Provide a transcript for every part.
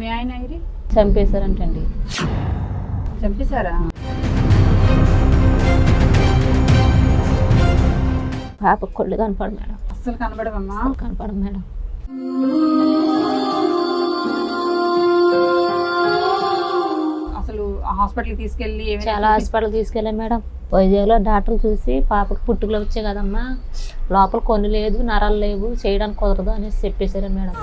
మీ ఆయన ఐరి చంపేశారంటండి. చంపేశారా? పాప కొళ్ళు కనపడు మేడం. అస్సలు అసలు కనపడదు మేడం. అసలు ఆ హాస్పిటల్కి తీసుకెళ్ళి ఏమైనా చాలా హాస్పిటల్ తీసుకెళ్ళాం మేడం. వైజాగ్లో డాక్టర్లు చూసి పాపకు పుట్టుకలు వచ్చాయి కదమ్మా. లోపల కొన్ని లేదు నరాలు లేవు చేయడానికి కుదరదు అనేసి చెప్పేశారు మేడం.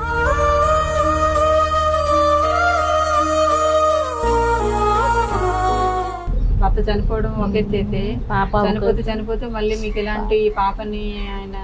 చనిపోవడం ఒక ఎత్తు అయితే పాప చనిపోతే చనిపోతే మళ్ళీ మీకు ఇలాంటి పాపని ఆయన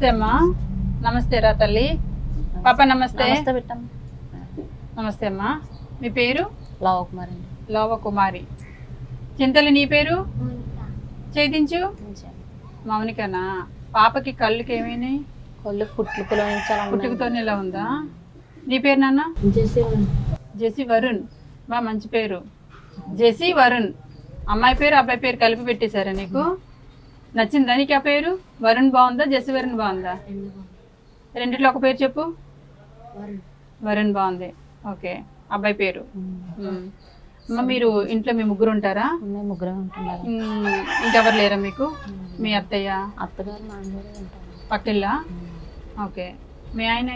నమస్తే అమ్మా నమస్తే రా తల్లి. పాప నమస్తే. నమస్తే పెట్టాం నమస్తే అమ్మా మీ పేరు? లవ్ కుమార్ లోవ కుమారి చింతలు నీ పేరు? చేయించు మౌనికనా? పాపకి కళ్ళుకి ఏమైనాయి కొళ్ళు పుట్లు పులవించాలన్నా పుట్టుకతోనే ఇలా ఉందా? నీ పేరు నాన్న? జెసి వరుణ్. బా మంచి పేరు. జెసి వరుణ్. అమ్మాయి పేరు అబ్బాయి పేరు కలిపి పెట్టేశారా నీకు? నచ్చిందా నీకు ఆ పేరు? వరుణ్ బాగుందా? జెసి వరుణ్ బాగుందా? రెండిట్లో ఒక పేరు చెప్పు. వరుణ్. బాగుంది. ఓకే. అబ్బాయి పేరు. అమ్మ మీరు ఇంట్లో మీ ముగ్గురు ఉంటారా? ముగ్గురే ఇంకెవరు లేరా మీకు? మీ అత్తయ్య? అత్తగారు పక్కిల్లా ఓకే. మీ ఆయన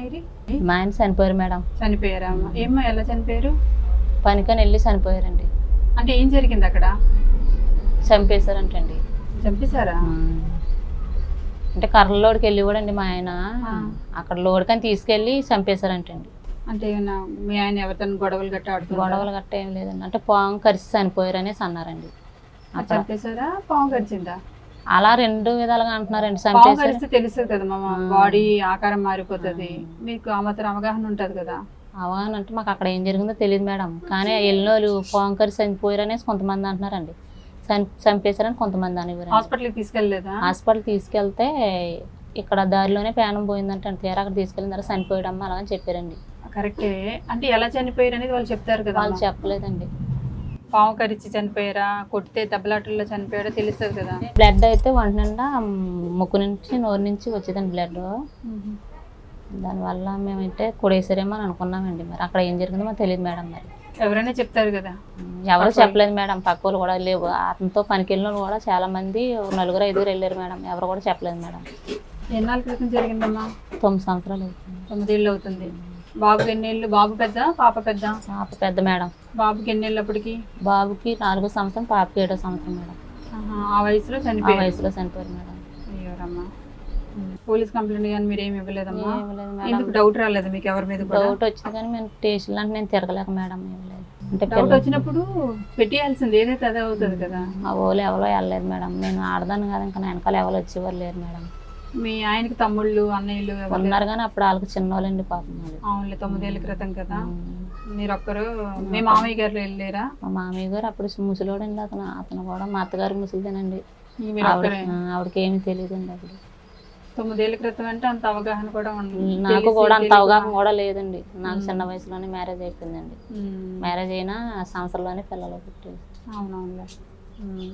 మా ఆయన చనిపోయారు మేడం. చనిపోయారా అమ్మ? ఏమ్మా ఎలా చనిపోయారు? పనికని వెళ్ళి చనిపోయారండి. అంటే ఏం జరిగింది అక్కడ? చంపేశారంటండి. చంపేశారా? అంటే కర్రలోడికి వెళ్ళి కూడా అండి మా ఆయన. అక్కడ లోడికని తీసుకెళ్ళి చంపేశారంటండి. అంటే మీ ఆయన ఎవరితో గొడవలు గట్ట గొడవలు గట్ట ఏం లేదండి. అంటే పాము కరిసి చనిపోయారు అనేసి అన్నారండి చంపేశారా? పాము కరిచిందా? అలా రెండు విధాలుగా అంటున్నారండి. కరిస్తే తెలుస్తుంది కదా మామ. బాడీ ఆకారం మారిపోతుంది. మీకు ఆ మాత్రం అవగాహన ఉంటది కదా. అవగాహన అంటే మాకు అక్కడ ఏం జరిగిందో తెలియదు మేడం. కానీ వెళ్ళిన వాళ్ళు పాము కరిసి చనిపోయారు అనేసి కొంతమంది అంటున్నారండి. చంపేశారని కొంతమంది అనేవారు హాస్పిటల్కి తీసుకెళ్ళలేదా? హాస్పిటల్ తీసుకెళ్తే ఇక్కడ దారిలోనే ప్రాణం పోయిందంటే తీరా అక్కడ తీసుకెళ్ళిన తర్వాత చనిపోయాడమ్మా అలాగని చెప్పారండి. కరెక్టే. అంటే ఎలా చనిపోయారు అనేది వాళ్ళు చెప్తారు కదా వాళ్ళు. చెప్పలేదండి. పాము కరిచి చనిపోయారా? కొడితే దెబ్బలాటల్లో చనిపోయారా? తెలుస్తుంది కదా. బ్లడ్ అయితే వంట నిండా ముక్కు నుంచి నోరు నుంచి వచ్చేదండి బ్లడ్. దానివల్ల మేమైతే కొడేసారేమో అని అనుకున్నామండి మరి. అక్కడ ఏం జరిగిందో మాకు తెలియదు మేడం మరి. ఎవరైనా చెప్తారు కదా. ఎవరు చెప్పలేదు మేడం పక్క వాళ్ళు కూడా లేవు. అతనితో పనికి వెళ్ళిన వాళ్ళు కూడా చాలా మంది నలుగురు ఐదుగురు వెళ్ళారు మేడం. ఎవరు కూడా చెప్పలేదు మేడం. ఎన్నాళ్ళ క్రితం జరిగిందమ్మా? తొమ్మిది సంవత్సరాలు అవుతుంది. తొమ్మిదేళ్ళు అవుతుంది. బాబుకి ఎన్నేళ్ళు? బాబు పెద్ద? పాప పెద్ద? పాప పెద్ద మేడం. బాబుకి ఎన్నేళ్ళు అప్పటికి బాబుకి నాలుగో సంవత్సరం పాపకి ఏడో సంవత్సరం మేడం. ఆ వయసులో ఆ చనిపోయారు వయసులో చనిపోయారు మేడం. పోలీస్ కంప్లైంట్ కానీ మీరు ఏమి ఇవ్వలేదమ్మా? ఏం లేదు మేడం. ఎందుకు డౌట్ రాలేదు మీకు ఎవరి మీద కూడా? డౌట్ వచ్చింది కానీ మేము స్టేషన్ అంటే నేను తిరగలేక మేడం ఏం లేదు. అంటే డౌట్ పిల్ల- వచ్చినప్పుడు పెట్టేయాల్సింది. ఏదైతే అదే అవుతుంది కదా. ఆ ఓలు ఎవరో వెళ్ళలేదు మేడం. నేను ఆడదాను కదా ఇంకా నా వెనకాల ఎవరు వచ్చేవారు లేరు మేడం. మీ ఆయనకి తమ్ముళ్ళు అన్నయ్యలు ఎవరు? ఉన్నారు కానీ అప్పుడు వాళ్ళకి చిన్నోళ్ళండి పాపం వాళ్ళు. అవునులే తొమ్మిదేళ్ళ క్రితం కదా. ఉమ్. మీరు ఒక్కరు మీ మామయ్య గారు వెళ్ళారా? మా మామయ్య గారు అప్పుడు ముసలోడండి అతను. అతను కూడా మా అత్తగారు ముసలిదేనండి. మీరు ఆవిడ ఒక్కరే? ఆవిడకి ఏమీ తెలియదండి అప్పుడు. తొమ్మిదేళ్ళ క్రితం అంటే అంత అవగాహన కూడా ఉంది నాకు కూడా అంత అవగాహన కూడా లేదండి. నాకు చిన్న వయసులోనే మ్యారేజ్ అయిపోయిందండి. మ్యారేజ్ అయినా సంవత్సరంలోనే పిల్లలు పుట్టారు. అవునవునులే.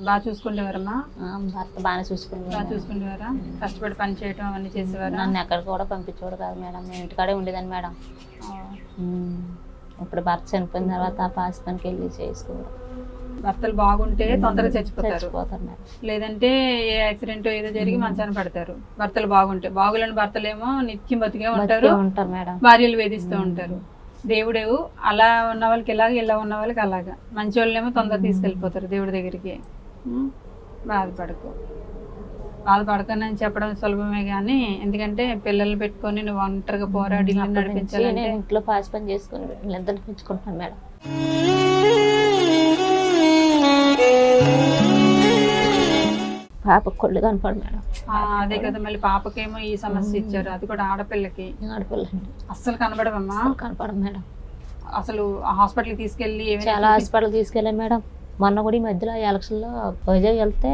బాగా చూసుకుంటేవారమ్మా ఆ, భర్త బాగానే చూసుకుంది బాగా చూసుకుంటేవారా కష్టపడి పని చేయటం అవన్నీ చేసేవారా? నన్ను ఎక్కడికి కూడా పంపించేవాడు కాదు మేడం. నేను ఇంటికాడే ఉండేదాన్ని మేడం. ఇప్పుడు భర్త చనిపోయిన తర్వాత పాసి పనికి వెళ్ళి చేసుకోవడం. భర్తలు బాగుంటే తొందరగా చచ్చిపోతారు. లేదంటే ఏ యాక్సిడెంట్ ఏదో జరిగి మంచాన పడతారు. భర్తలు బాగుంటే బాగులేని భర్తలేమో నిత్యం బతికే ఉంటారు. భార్యలు వేధిస్తూ ఉంటారు. దేవుడు అలా ఉన్న వాళ్ళకి ఇలాగ ఇలా ఉన్న వాళ్ళకి అలాగా. మంచి వాళ్ళేమో తొందర తీసుకెళ్ళిపోతారు దేవుడి దగ్గరికి? బాధపడకు. బాధపడకనని చెప్పడం సులభమే కానీ ఎందుకంటే పిల్లల్ని పెట్టుకొని నువ్వు ఒంటరిగా పోరాడి నేను ఇంట్లో పాసి పని చేసుకుని పెంచుకుంటున్నాను మేడం. పాపకు కొళ్ళు కనపడు మేడం అదే కదా మళ్ళీ పాపకేమో ఈ సమస్య ఇచ్చారు. అది కూడా ఆడపిల్లకి. ఆడపిల్లండి అస్సలు కనబడవమ్మా. అసలు కనపడదు మేడం. అసలు హాస్పిటల్కి తీసుకెళ్ళి చాలా హాస్పిటల్ తీసుకెళ్ళాం మేడం. మొన్న కూడా ఈ మధ్యలో ఎలక్షన్లో వైజాగ్ వెళ్తే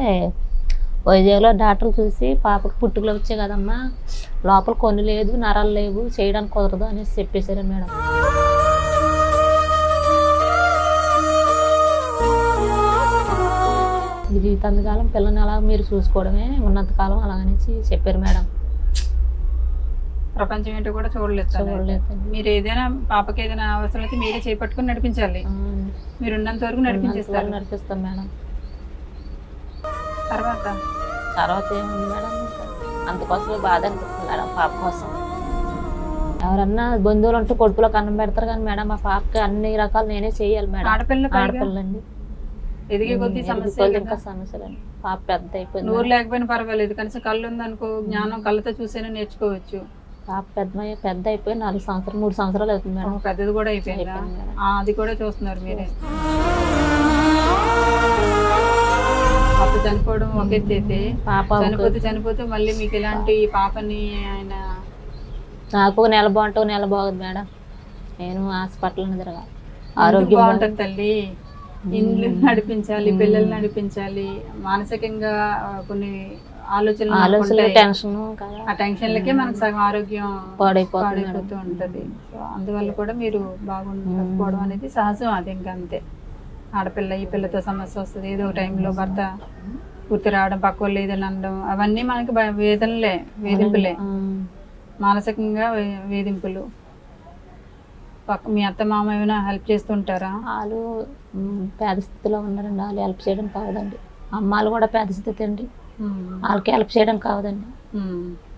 వైజాగ్లో డాక్టర్లు చూసి పాపకు పుట్టుకలు వచ్చాయి కదమ్మా. లోపల కొన్ని లేదు నరాలు లేవు చేయడానికి కుదరదు అనేసి చెప్పేశారు మేడం. జీవితాంతకాలం పిల్లని అలా మీరు చూసుకోవడమే ఉన్నంతకాలం అలాగనేసి చెప్పారు మేడం. ప్రపంచం ఏంటో కూడా చూడలేదు తను. చూడలేదండి మీరు ఏదైనా పాపకి ఏదైనా అవసరం అయితే మీరే చేపట్టుకుని నడిపించాలి. మీరు ఉన్నంత వరకు నడిపించేస్తారు. నడిపిస్తాం మేడం. తర్వాత? తర్వాత ఏముంది మేడం? అందుకోసమే బాధ అనిపిస్తుంది మేడం పాప కోసం. ఎవరన్నా బంధువులు ఉంటే కొడుకులో కన్నం పెడతారు కానీ మేడం మా పాపకి అన్ని రకాలు నేనే చేయాలి మేడం. ఆడపిల్ల ఆడపిల్లండి ఎదిగే కొద్ది సమస్య సమస్యలండి. పాప పెద్ద అయిపోయింది. నోరు. లేకపోయినా పర్వాలేదు కనీసం కళ్ళు ఉందనుకో జ్ఞానం కళ్ళతో చూసైనా నేర్చుకోవచ్చు. పాప పెద్ద పెద్ద అయిపోయి నాలుగు సంవత్సరాలు మూడు సంవత్సరాలు అవుతుంది మేడం. పెద్దది కూడా అయిపోయిందా? అది కూడా చూస్తున్నారు మీరే. పాప చనిపోవడం ఒక ఎత్తు అయితే. పాప చనిపోతే చనిపోతే మళ్ళీ మీకు ఇలాంటి పాపని ఆయన నాకు ఒక నెల బాగుంటే ఒక నెల బాగుంది మేడం. నేను హాస్పిటల్ తిరగాలి. ఆరోగ్యం బాగుంటుంది తల్లి? ఇండ్లు నడిపించాలి పిల్లల్ని నడిపించాలి. మానసికంగా కొన్ని ఆలోచనలు. టెన్షన్ ఆ టెన్షన్లకే మనకు సగం ఆరోగ్యం పాడైపోతూ ఉంటది. సో అందువల్ల కూడా మీరు బాగుండకపోవడం అనేది సహజం అది ఇంకా అంతే. ఆడపిల్ల ఈ పిల్లతో సమస్య వస్తుంది. ఏదో ఒక టైంలో భర్త గుర్తు రావడం పక్క వాళ్ళు ఏదైనా అనడం అవన్నీ మనకి వేదనలే వేధింపులే. మానసికంగా వేధింపులు. పక్క మీ అత్త మామ ఏమైనా హెల్ప్ చేస్తుంటారా వాళ్ళు పేద స్థితిలో ఉన్నారండి. వాళ్ళు హెల్ప్ చేయడం కావదండి. అమ్మాలు కూడా పేద స్థితి అండి. వాళ్ళకి హెల్ప్ చేయడం కావదండి.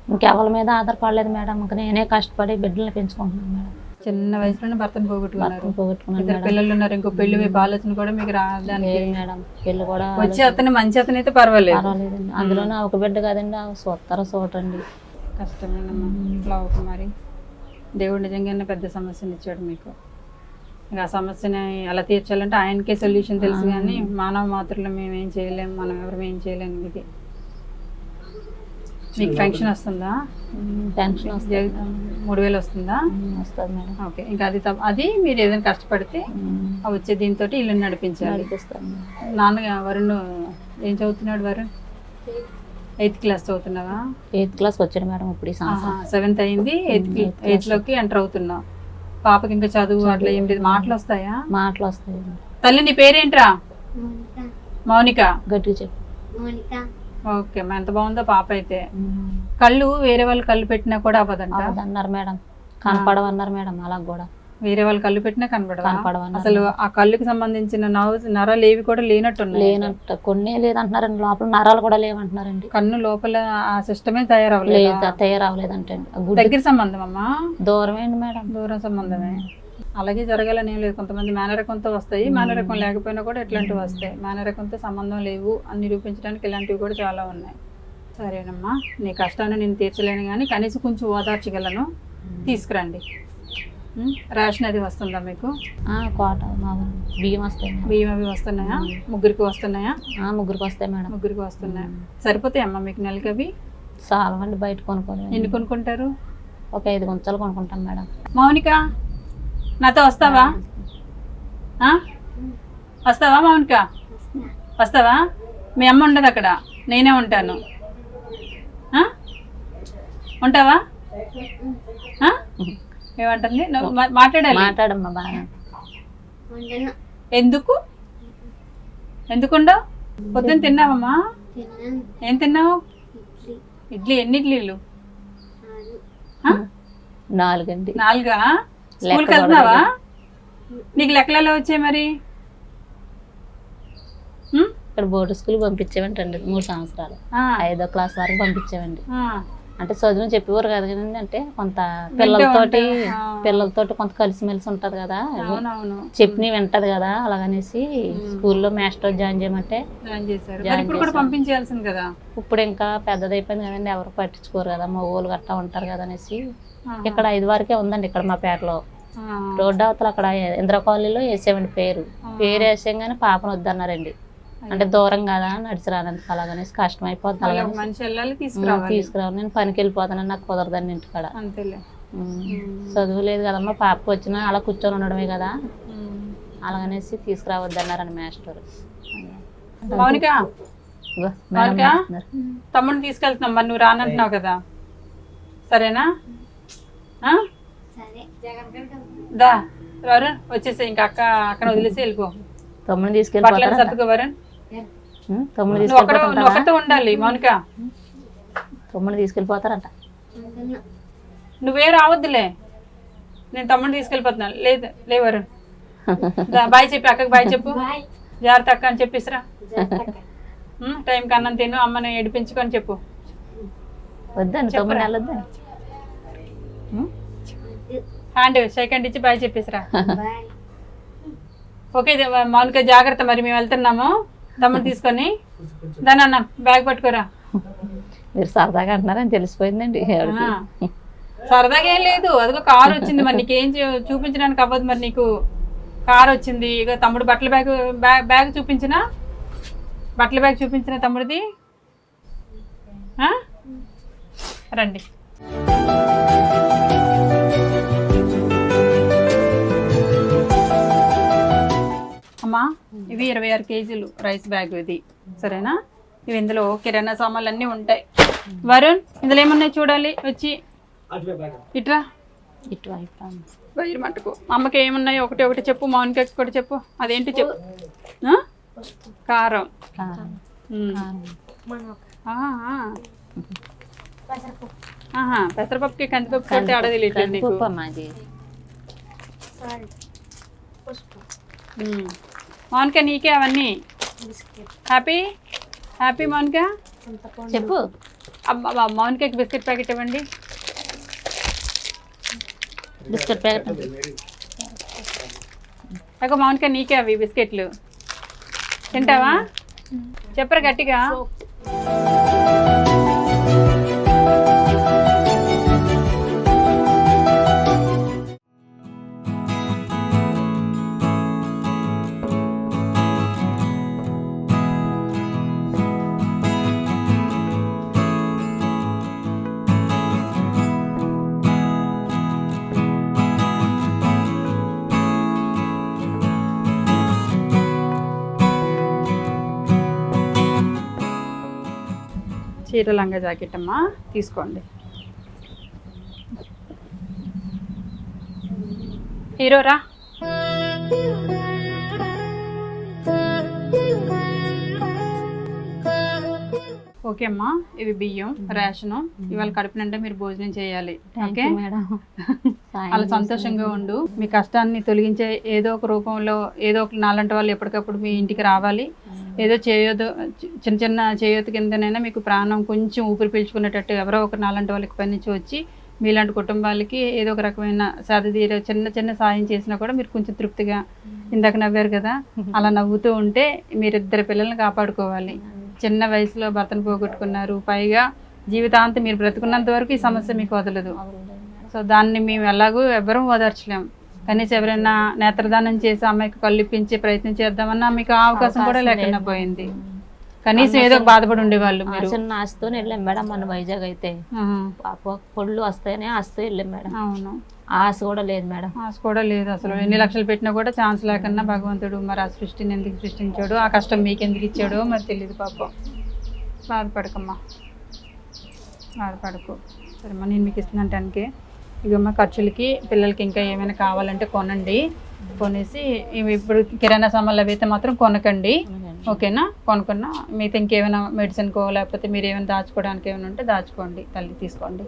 ఇంకెవరి మీద ఆధారపడలేదు మేడం. ఇంక నేనే కష్టపడి బిడ్డల్ని పెంచుకుంటున్నాను మేడం. చిన్న వయసులోనే భర్తను పోగొట్టుకున్నారు. మేడం. పిల్లలు ఉన్నారు. ఇంకో పెళ్ళి వైపు ఆలోచన కూడా మీకు రావడానికి మేడం. పెళ్ళి కూడా వచ్చే అతను మంచి అతను అయితే పర్వాలేదు. పర్వాలేదండి. అందులోనే ఒక బిడ్డ కాదండి. ఆ సూత్తర చూడండి కష్టమేనమ్మా. ఇట్లా కుమారి దేవుడు నిజంగానే పెద్ద సమస్యని ఇచ్చాడు మీకు. ఇంకా ఆ సమస్యని అలా తీర్చాలంటే ఆయనకే సొల్యూషన్ తెలుసు కానీ మానవ మాత్రలు మేము ఏం చేయలేము మనం ఎవరు ఏం చేయలేము ఇది. మీకు పెన్షన్ వస్తుందా? జగ- మూడు వేలు వస్తుందా? వస్తుంది మేడం. ఓకే ఇంకా అది తప్ప- అది మీరు ఏదైనా కష్టపడితే వచ్చే దీంతో ఇల్లు నడిపించాలి. నాన్న వరుణ్ ఏం చదువుతున్నాడు వరుణ్? ఎయిత్ క్లాస్ చదువుతున్నావా? ఎయిత్ క్లాస్కి వచ్చాడు మేడం ఇప్పుడు సెవెంత్ అయింది ఎయిత్ eighth class. ఎయిత్లోకి ఎంటర్ అవుతున్నావు. పాపకి ఇంకా చదువు అట్లా ఏం లేదు. మాటలు వస్తాయా మాటలు వస్తాయి తల్లి నీ పేరేంట్రా? మౌనిక. గట్టిగా చెప్పు. ఓకే మా ఎంత బాగుందో పాప అయితే. కళ్ళు వేరే వాళ్ళు కళ్ళు పెట్టినా కూడా అవ్వదంట. అవదన్నారు మేడం. కనపడవన్నారు మేడం అలా కూడా. వేరే వాళ్ళు కళ్ళు పెట్టినా కనపడవన్నారు అసలు ఆ కళ్ళుకి సంబంధించిన నరాలు ఏవి కూడా లేనట్టున్నాయి. లేనంట. కొన్ని లేదంటున్నారండి. లోపల నరాలు కూడా లేవంటున్నారండి. కన్ను లోపల ఆ సిస్టమే తయారవ్వలేదు? లేదు తయారవలేదంటండి ఆ గుడ్డు. దగ్గర సంబంధం అమ్మా? దూరమేండి మేడం. దూరం సంబంధమే. అలాగే జరగాలని ఏం లేదు. కొంతమంది మేనరకంతో వస్తాయి. మేనరకం లేకపోయినా కూడా ఇట్లాంటివి వస్తాయి. మేనరకంతో సంబంధం లేవు అని నిరూపించడానికి ఇలాంటివి కూడా చాలా ఉన్నాయి. సరేనమ్మా. నీ కష్టాన్ని నేను తీర్చలేను కానీ కనీసం కొంచెం ఓదార్చగలను. తీసుకురండి? రేషన్ అది వస్తుందా మీకు? కోట. బియ్యం వస్తాయి. బియ్యం అవి వస్తున్నాయా? ముగ్గురికి వస్తున్నాయా? ముగ్గురికి వస్తాయి మేడం. ముగ్గురికి వస్తున్నాయా? సరిపోతాయమ్మా మీకు నెలకి అవి? చాలా మంది బయట కొనుక్కోలేదు ఎన్ని కొనుక్కుంటారు? ఒక ఐదు గుంతలు కొనుక్కుంటాం మేడం. మౌనిక నాతో వస్తావా? వస్తావా మౌనిక? వస్తావా? మీ అమ్మ ఉండదు అక్కడ. నేనే ఉంటాను? ఉంటావా? ఏమంటుంది మాట్లాడాలి. మాట్లాడమ్మా బాగా. ఎందుకు? ఎందుకుండవు? పొద్దున్న తిన్నావమ్మా? ఏం తిన్నావు? ఇడ్లీ. ఎన్ని ఇడ్లీలు? నాలుగండి. నాలుగా? స్కూల్కి వెళ్తున్నావా? నీకు లెక్కలలో వచ్చాయి మరి? ఇక్కడ బోర్డు స్కూల్ పంపించేవంటండి మూడు సంవత్సరాలు. ఆ, ఐదో క్లాస్ వరకు పంపించేవండి. అంటే చదువు చెప్పేవారు కదా కదండి అంటే కొంత పిల్లలతోటి. పిల్లలతోటి కొంత కలిసిమెలిసి ఉంటది కదా. చెప్పినవి వింటది కదా అలాగనేసి స్కూల్లో మాస్టర్ జాయిన్ చేయమంటే ఇప్పుడు కదా? ఇంకా పెద్దదైపోయింది కదండి ఎవరు పట్టించుకోరు కదా మా ఊళ్ళు గట్టా ఉంటారు కదా అనేసి. ఇక్కడ ఐదు వరకే ఉందండి ఇక్కడ మా పేటలో. ఆ, రోడ్డు అవతల అక్కడ ఇంద్ర కాలనీలో వేసేవండి పేరు. పేరు వేసాం కానీ పాపను వద్దన్నారండి. అంటే దూరం కదా నడిచి అలాగనేసి కష్టం వెళ్ళాలి తీసుకురావాలి. నేను పనికి వెళ్ళిపోతాను నాకు కుదరదని ఇంటికాడ. చదువు లేదు కదమ్మా పాపకు వచ్చినా అలా కూర్చొని ఉండడమే కదా. అలాగనేసి తీసుకురావద్దన్నారని మాస్టర్. తమ్ముడిని తీసుకెళ్తున్నాం మరి నువ్వు రానంటున్నావు కదా. సరేనా? ఆ? దా వరుణ్ వచ్చేసి ఇంకా అక్క అక్కడ వదిలేసి వెళ్ళిపో. తమ్ముడిని సర్దుకో వరుణ్. తమ్ముడు నువ్వు ఒక్కడ నువ్వు తీసుకెళ్ళిపోతారా ఒకరితో ఉండాలి మౌనిక. తమ్ముడు తీసుకెళ్ళిపోతారంట. నువ్వే రావద్దులే. నేను తమ్ముడిని తీసుకెళ్ళిపోతున్నాను లేదు లే వరుణ్. దా, బాయ్ చెప్పి అక్కకి బాయ్ చెప్పు. జాగ్రత్త అక్క అని చెప్పిస్రా. ఉమ్, టైంకి అన్నం తిను అమ్మని ఏడిపించుకొని చెప్పు. వద్దని తమ్ముడు వెళ్ళొద్దని హ్యాండ్ సెకండ్ ఇచ్చి బాయ్ చెప్పేసిరా. ఓకే మౌనిక జాగ్రత్త మరి మేము వెళ్తున్నాము. తమ్ముడు తీసుకొని దాని అన్న బ్యాగ్ పట్టుకోరా. మీరు సరదాగా అంటున్నారని తెలిసిపోయిందండి. సరదాగా ఏం లేదు అదిగో కారు వచ్చింది మరి నీకేం చూపించడానికి అవ్వదు మరి నీకు. కారు వచ్చింది ఇక తమ్ముడు బట్టల బ్యాగ్ బ్యాగ్ బ్యాగ్ చూపించిన? బట్టల బ్యాగ్ చూపించిన తమ్ముడిది? రండి. అమ్మా? ఇవి ఇరవై ఆరు కేజీలు రైస్ బ్యాగ్ ఇది. సరేనా? ఇవి ఇందులో కిరాణా సామాన్లు అన్నీ ఉంటాయి. వరుణ్ ఇందులో ఏమున్నాయి చూడాలి? వచ్చి. ఇట్రా. ఇటువైపు వైర్ మట్టుకు. అమ్మకి ఏమున్నాయి? ఒకటి ఒకటి చెప్పు. మౌనికకి కూడా చెప్పు. అదేంటి చెప్పు? కారం. పెసరపప్పుకి కందిపప్పు కొట్టి ఆడదిలేదు నీకు. మౌనిక నీకే అవన్నీ. Happy happy Mounika? చెప్పు. అబ్బా మౌనికకి బిస్కెట్ ప్యాకెట్ ఇవ్వండి. Biscuit packet. అక్క మౌనిక నీకే అవి బిస్కెట్లు. తింటావా? చెప్పరు గట్టిగా? చీర లంగా జాకెట్ అమ్మా తీసుకోండి. హీరోరా? ఓకే అమ్మా ఇవి బియ్యం రేషను. ఇవాళ కడుపు నిండా మీరు భోజనం చేయాలి. ఓకే? మేడం అలా సంతోషంగా ఉండు. మీ కష్టాన్ని తొలగించే ఏదో ఒక రూపంలో ఏదో ఒక నాలంటి వాళ్ళు ఎప్పటికప్పుడు మీ ఇంటికి రావాలి. ఏదో చేయొద్దు చిన్న చిన్న చేయొద్దు కిందనైనా మీకు ప్రాణం కొంచెం ఊపిరి పీల్చుకునేటట్టు ఎవరో ఒక నాలంటి వాళ్ళకి పని నుంచి వచ్చి మీలాంటి కుటుంబాలకి ఏదో ఒక రకమైన సాధతీర చిన్న చిన్న సాయం చేసినా కూడా మీరు కొంచెం తృప్తిగా ఇందాక నవ్వారు కదా? అలా నవ్వుతూ ఉంటే మీరిద్దరు పిల్లల్ని కాపాడుకోవాలి. చిన్న వయసులో భర్తను పోగొట్టుకున్నారు. పైగా జీవితాంతం మీరు బ్రతుకున్నంత వరకు ఈ సమస్య మీకు వదలదు. సో దాన్ని మేము ఎలాగూ ఎవ్వరూ ఓదార్చలేం. కనీసం ఎవరైనా నేత్రదానం చేసి అమ్మాయికి కళ్ళు ఇప్పించే ప్రయత్నం చేద్దామన్నా మీకు అవకాశం కూడా లేకుండా పోయింది. కనీసం ఏదో బాధపడి ఉండేవాళ్ళు మీరు. చిన్న ఆశతో వెళ్ళాం మేడం మన వైజాగ్ అయితే. పాప పొళ్ళు వస్తాయని ఆశతో వెళ్ళాం మేడం. అవును. ఆశ కూడా లేదు మేడం. ఆశ కూడా లేదు అసలు. ఎన్ని లక్షలు పెట్టినా కూడా ఛాన్స్ లేకన్నా భగవంతుడు మరి ఆ సృష్టిని ఎందుకు సృష్టించాడు? ఆ కష్టం మీకు ఎందుకు ఇచ్చాడో మరి తెలియదు పాపం. బాధపడకమ్మా. బాధపడకు. సరేమ్మా నేను మీకు ఇస్తున్నాను టెన్కి. ఇవమ్మా ఖర్చులకి పిల్లలకి ఇంకా ఏమైనా కావాలంటే కొనండి. కొనేసి ఇప్పుడు కిరాణా సామాన్లు అవి అయితే మాత్రం కొనకండి. ఓకేనా? కొనుక్కున్నా మిగతా ఇంకేమైనా మెడిసిన్కో లేకపోతే మీరు ఏమైనా దాచుకోవడానికి ఏమైనా ఉంటే దాచుకోండి తల్లి తీసుకోండి.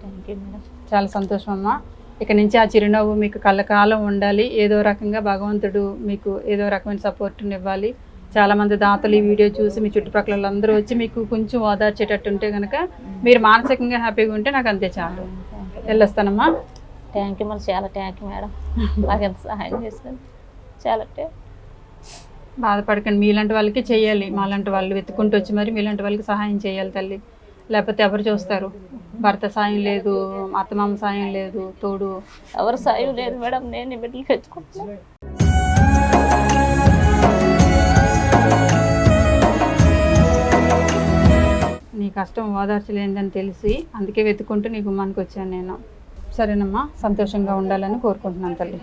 Thank you madam. చాలా సంతోషం అమ్మా. ఇక నుంచి ఆ చిరునవ్వు మీకు కళ్ళకాలం ఉండాలి. ఏదో రకంగా భగవంతుడు మీకు ఏదో రకమైన సపోర్ట్ని ఇవ్వాలి చాలా మంది దాతలు ఈ వీడియో చూసి మీ చుట్టుపక్కల వాళ్ళందరూ వచ్చి మీకు కొంచెం ఓదార్చేటట్టు ఉంటే కనుక మీరు మానసికంగా హ్యాపీగా ఉంటే నాకు అంతే చాలు. వెళ్ళొస్తానమ్మా. థ్యాంక్ యూ మరి చాలా థ్యాంక్ యూ మేడం నాకు ఎంత సహాయం చేశారు. చాలా బాధపడకండి. మీలాంటి వాళ్ళకి చేయాలి. మాలాంటి వాళ్ళు వెతుక్కుంటూ వచ్చి మరి మీలాంటి వాళ్ళకి సహాయం చేయాలి తల్లి. లేకపోతే ఎవరు చూస్తారు? భర్త సాయం లేదు అత్తమామ సాయం లేదు తోడు. ఎవరు సాయం లేదు మేడం నేను బిడ్డలు తెచ్చుకుంటున్నాను నీ కష్టం ఓదార్చలేదని తెలిసి అందుకే వెతుక్కుంటూ నీ గుమ్మానికి వచ్చాను నేను. సరేనమ్మా సంతోషంగా ఉండాలని కోరుకుంటున్నాను తల్లి.